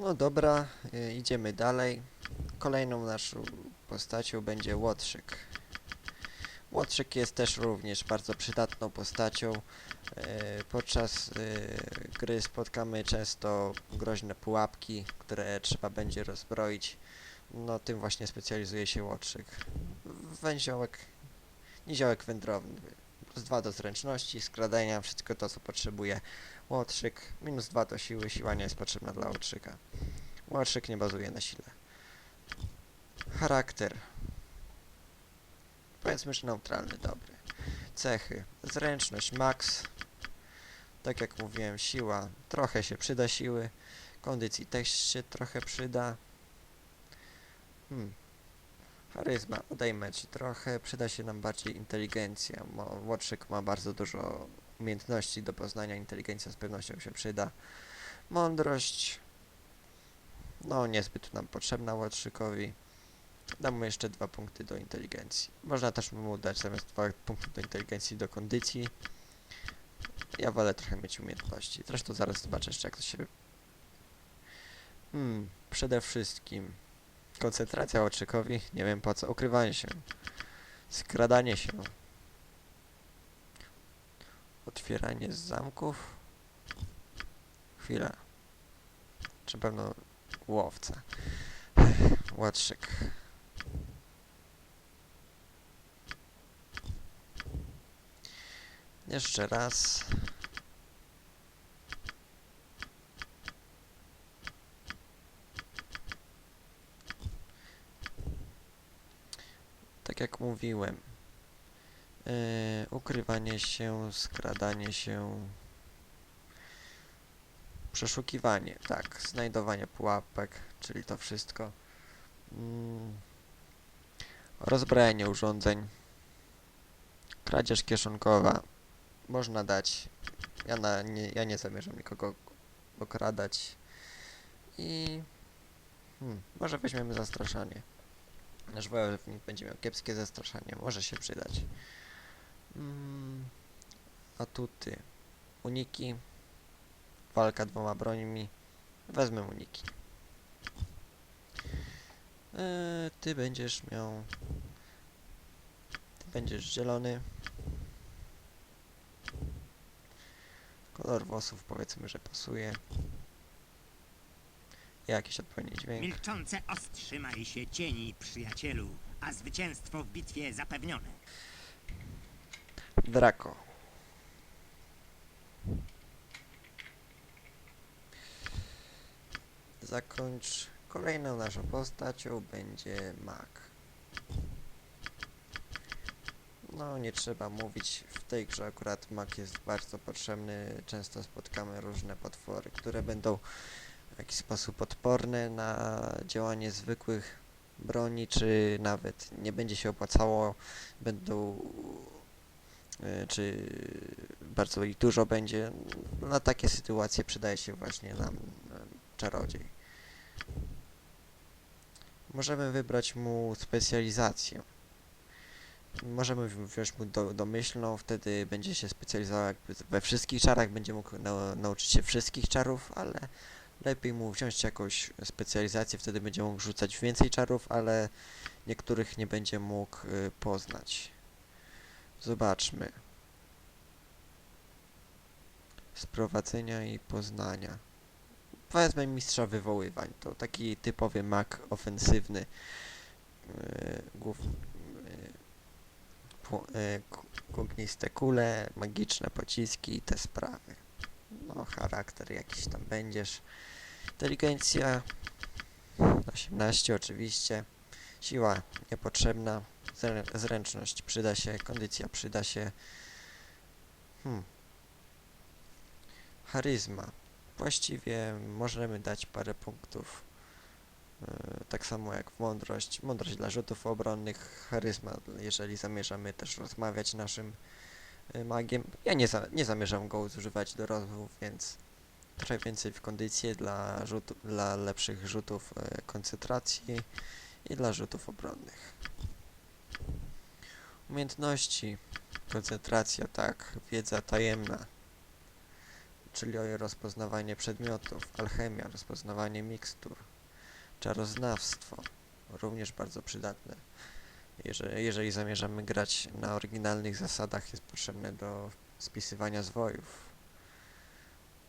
No dobra, y, idziemy dalej. Kolejną naszą postacią będzie Łotrzyk. Łotrzyk jest też również bardzo przydatną postacią. E, Podczas y, gry spotkamy często groźne pułapki, które trzeba będzie rozbroić. No tym właśnie specjalizuje się Łotrzyk. Węziołek, niziołek wędrowny. Plus 2 do zręczności, skradania, wszystko to co potrzebuje Łotrzyk. Minus 2 do siły, siła nie jest potrzebna dla Łotrzyka. Łotrzyk nie bazuje na sile. Charakter. Powiedzmy, że neutralny, dobry. Cechy. Zręczność max. Tak jak mówiłem, siła. Trochę się przyda siły. Kondycji też się trochę przyda. Hmm. Charyzma. Odejmę ci trochę. Przyda się nam bardziej inteligencja. Łotrzyk ma bardzo dużo umiejętności do poznania. Inteligencja z pewnością się przyda. Mądrość. No, niezbyt nam potrzebna Łotrzykowi. Dam mu jeszcze dwa punkty do inteligencji. Można też mu dać zamiast dwa punkty do inteligencji do kondycji. Ja wolę trochę mieć umiejętności. Zresztą zaraz zobaczę jeszcze jak to się... Hmm, przede wszystkim koncentracja Łotrzykowi. Nie wiem po co. Ukrywanie się. Skradanie się. Otwieranie zamków. Chwila. Czy pewno łowca. Łotrzyk. Jeszcze raz. Jak mówiłem. Yy, ukrywanie się, skradanie się. Przeszukiwanie, tak. Znajdowanie pułapek, czyli to wszystko. Mm. Rozbrajanie urządzeń. Kradzież kieszonkowa. Można dać. Ja, na, nie, ja nie zamierzam nikogo okradać. I... Hmm, może weźmiemy zastraszanie. Nasz wojownik będzie miał kiepskie zastraszanie. Może się przydać. Mm, atuty. Uniki. Walka dwoma brońmi. Wezmę uniki. Eee, ty będziesz miał... Ty będziesz zielony. Kolor włosów powiedzmy, że pasuje. Jakiś odpowiedni dźwięk. Milczące ostrzyma się cieni, przyjacielu, a zwycięstwo w bitwie zapewnione. Draco. Zakończ. Kolejną naszą postacią będzie Mag. No, nie trzeba mówić, w tej grze akurat Mag jest bardzo potrzebny. Często spotkamy różne potwory, które będą jakiś sposób odporne na działanie zwykłych broni, czy nawet nie będzie się opłacało, będą y, czy bardzo dużo będzie. Na takie sytuacje przydaje się właśnie nam y, czarodziej. Możemy wybrać mu specjalizację. Możemy wziąć mu do, domyślną, wtedy będzie się specjalizował we wszystkich czarach, będzie mógł nau- nauczyć się wszystkich czarów, ale lepiej mu wziąć jakąś specjalizację, wtedy będzie mógł rzucać więcej czarów, ale niektórych nie będzie mógł y, poznać. Zobaczmy. Sprowadzenia i poznania. Wezmę mistrza wywoływań. To taki typowy mag ofensywny. Yy, kule, magiczne pociski i te sprawy. No, charakter jakiś tam będziesz. Inteligencja 18 oczywiście. Siła niepotrzebna. Zrę- Zręczność przyda się, kondycja przyda się. Hmm. Charyzma. Właściwie możemy dać parę punktów. Yy, tak samo jak w mądrość. Mądrość dla rzutów obronnych, charyzma, jeżeli zamierzamy też rozmawiać naszym magiem. Ja nie, za, nie zamierzam go używać do rozmów, więc trochę więcej w kondycję dla, rzutu, dla lepszych rzutów yy, koncentracji i dla rzutów obronnych. Umiejętności. Koncentracja, tak. Wiedza tajemna. czyli rozpoznawanie przedmiotów, alchemia, rozpoznawanie mikstur, czaroznawstwo, również bardzo przydatne. Jeżeli, jeżeli zamierzamy grać na oryginalnych zasadach, jest potrzebne do spisywania zwojów.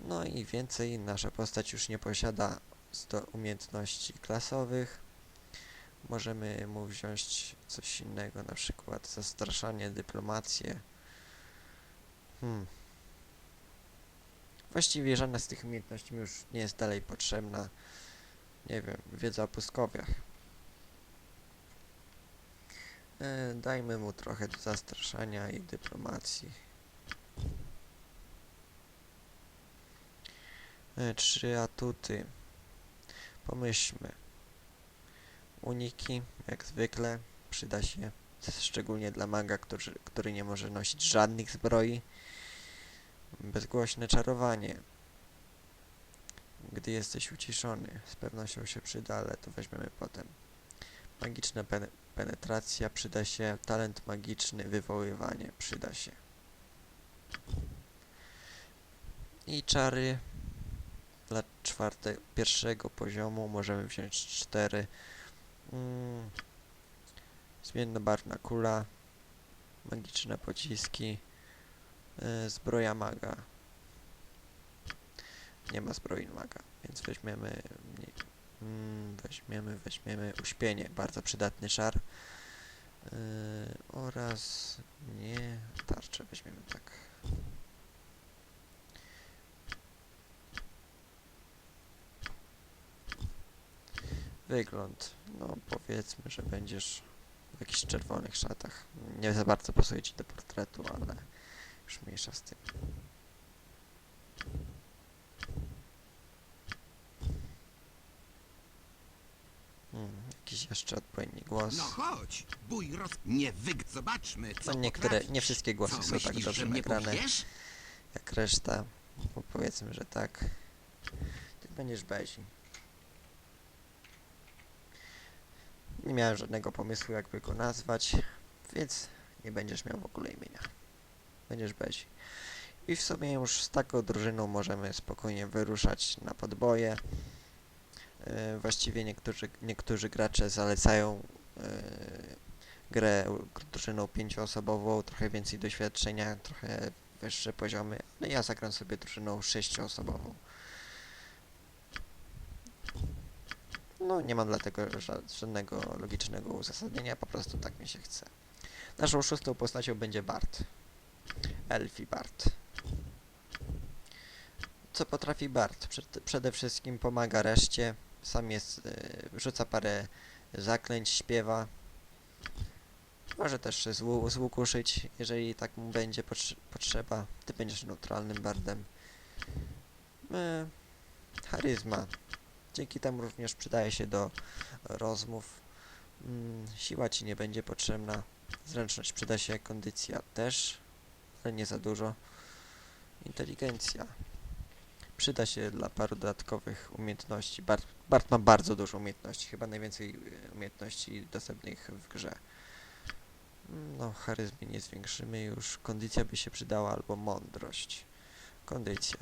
No i więcej nasza postać już nie posiada umiejętności klasowych. Możemy mu wziąć coś innego, na przykład zastraszanie, dyplomację. Hmm. Właściwie żadna z tych umiejętności mi już nie jest dalej potrzebna. Nie wiem, wiedza o pustkowiach. E, dajmy mu trochę zastraszania i dyplomacji. E, trzy atuty. Pomyślmy. Uniki, jak zwykle, przyda się. Szczególnie dla maga, który, który nie może nosić żadnych zbroi. Bezgłośne czarowanie. Gdy jesteś uciszony, z pewnością się przyda, ale to weźmiemy potem. Magiczna pene penetracja przyda się. Talent magiczny, wywoływanie przyda się. I czary dla czwarte, pierwszego poziomu możemy wziąć cztery. Mm, zmiennobarwna kula, magiczne pociski, y, zbroja maga. Nie ma zbroi maga, więc weźmiemy, mm, weźmiemy, weźmiemy uśpienie, bardzo przydatny szar. Y, oraz nie, tarczę weźmiemy tak. Wygląd. No powiedzmy, że będziesz w jakichś czerwonych szatach. Nie za bardzo pasuje ci do portretu, ale już mniejsza z tym. Hmm, jakiś jeszcze odpowiedni głos. No chodź, bój roz... Nie wyg... Zobaczmy, co No niektóre, potrafisz. nie wszystkie głosy Co, są tak myślisz, dobrze że mnie nagrane pobijesz? jak reszta. Bo powiedzmy, że tak. Ty będziesz Bezi. Nie miałem żadnego pomysłu, jakby go nazwać, więc nie będziesz miał w ogóle imienia. Będziesz Bezi. I w sumie już z taką drużyną możemy spokojnie wyruszać na podboje. Yy, właściwie niektórzy, niektórzy gracze zalecają yy, grę drużyną pięcioosobową, trochę więcej doświadczenia, trochę wyższe poziomy, ale ja zagram sobie drużyną sześcioosobową. No, nie mam dlatego ża- żadnego logicznego uzasadnienia, po prostu tak mi się chce. Naszą szóstą postacią będzie Bart. Elfi Bart. Co potrafi Bart? Przed, przede wszystkim pomaga reszcie, sam jest, y, rzuca parę zaklęć, śpiewa. Może też z, łu- z łuku szyć, jeżeli tak mu będzie potrze- potrzeba. Ty będziesz neutralnym bardem. E, charyzma. Dzięki temu również przydaje się do rozmów. Mm, siła ci nie będzie potrzebna. Zręczność przyda się, kondycja też, ale nie za dużo. Inteligencja. Przyda się dla paru dodatkowych umiejętności. Bart, Bart ma bardzo dużo umiejętności, chyba najwięcej e, umiejętności dostępnych w grze. No, charyzmy nie zwiększymy już. Kondycja by się przydała albo mądrość. Kondycja.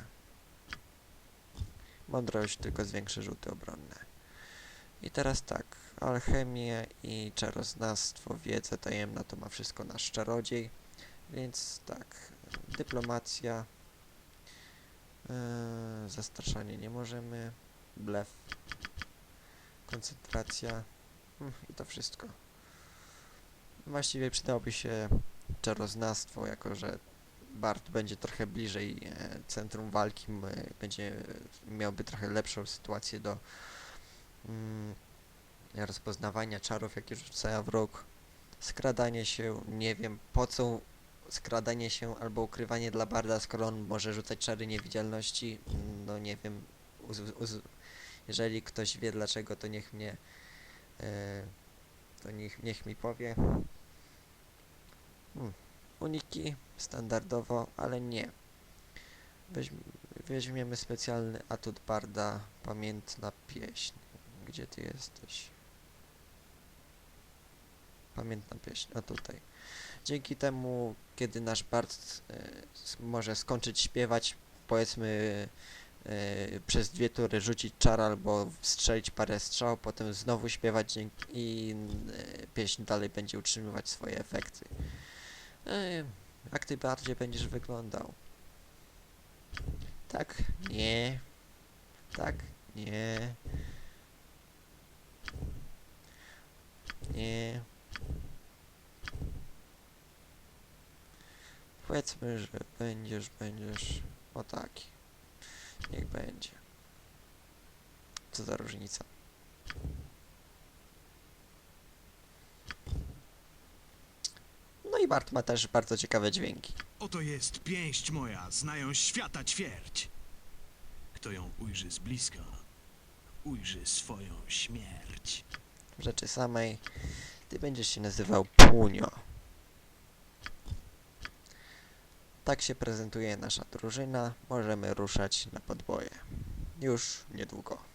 Mądrość tylko zwiększy rzuty obronne. I teraz tak. Alchemię i czaroznawstwo, wiedzę tajemna to ma wszystko nasz czarodziej. Więc tak. Dyplomacja. Yy, zastraszanie nie możemy. Blef. Koncentracja. Mm, I to wszystko. Właściwie przydałoby się czaroznawstwo, jako że Bart będzie trochę bliżej e, centrum walki, będzie miałby trochę lepszą sytuację do mm, rozpoznawania czarów, jakie rzucają wróg. Skradanie się, nie wiem po co skradanie się albo ukrywanie dla Barda, skoro on może rzucać czary niewidzialności, no nie wiem, uz, uz, jeżeli ktoś wie dlaczego, to niech mnie e, to niech, niech mi powie. Hmm. Uniki standardowo, ale nie. Weźm, weźmiemy specjalny atut Barda, pamiętna pieśń. Gdzie ty jesteś? Pamiętna pieśń, o tutaj. Dzięki temu, kiedy nasz Bard s- może skończyć śpiewać, powiedzmy e, przez dwie tury rzucić czar albo strzelić parę strzał, potem znowu śpiewać dźwięk i e, pieśń dalej będzie utrzymywać swoje efekty. E, jak ty bardziej będziesz wyglądał? Tak? Nie. Tak? Nie. Nie. Powiedzmy, że będziesz, będziesz o taki. Niech będzie. Co za różnica. No i Bart ma też bardzo ciekawe dźwięki. Oto jest pięść moja, znają świata ćwierć. Kto ją ujrzy z bliska, ujrzy swoją śmierć. W rzeczy samej ty będziesz się nazywał Punio. Tak się prezentuje nasza drużyna. Możemy ruszać na podboje. Już niedługo.